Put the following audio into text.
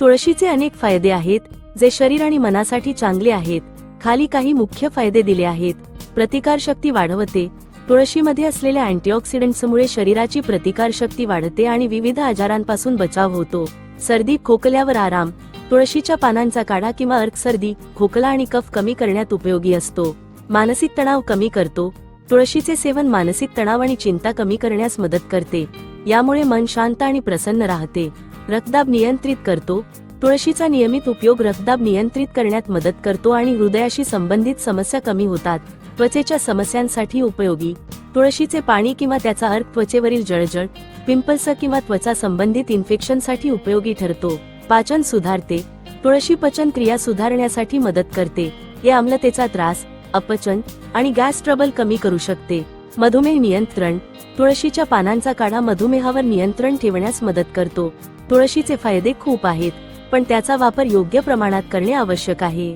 तुळशीचे अनेक फायदे आहेत जे शरीर आणि मनासाठी चांगले आहेत. खाली काही मुख्य फायदे दिले आहेत. प्रतिकारशक्ती वाढवते. तुळशीमध्ये असलेल्या अँटीऑक्सिडंट्समुळे शरीराची प्रतिकारशक्ती वाढते आणि विविध आजारांपासून बचाव होतो. सर्दी खोकल्यावर आराम. तुळशीच्या पानांचा काढा किंवा अर्क सर्दी खोकला आणि कफ कमी करण्यात उपयोगी असतो. मानसिक तणाव कमी करतो. तुळशीचे सेवन मानसिक तणाव आणि चिंता कमी करण्यास मदत करते. यामुळे मन शांत आणि प्रसन्न राहते. रक्तदाब नियंत्रित करतो तुळशीचा नियमित उपयोग रक्तदाब नियंत्रित करण्यात मदत करतो आणि हृदयाशी संबंधित समस्या कमी होतात. त्वचेच्या समस्यांसाठी उपयोगी. तुळशीचे पाणी किंवा त्याचा अर्क त्वचेवरील जळजळ पिंपल्स किंवा त्वचा संबंधित इन्फेक्शनसाठी उपयोगी ठरतो. पाचन सुधारते. तुळशी पचन क्रिया सुधारण्यासाठी मदत करते. या आम्लतेचा त्रास अपचन आणि गॅस ट्रबल कमी करू शकते. मधुमेह नियंत्रण. तुळशीच्या पानांचा काढा मधुमेहावर नियंत्रण ठेवण्यास मदत करतो. तुळशीचे फायदे खूप आहेत पण त्याचा वापर योग्य प्रमाणात करणे आवश्यक आहे.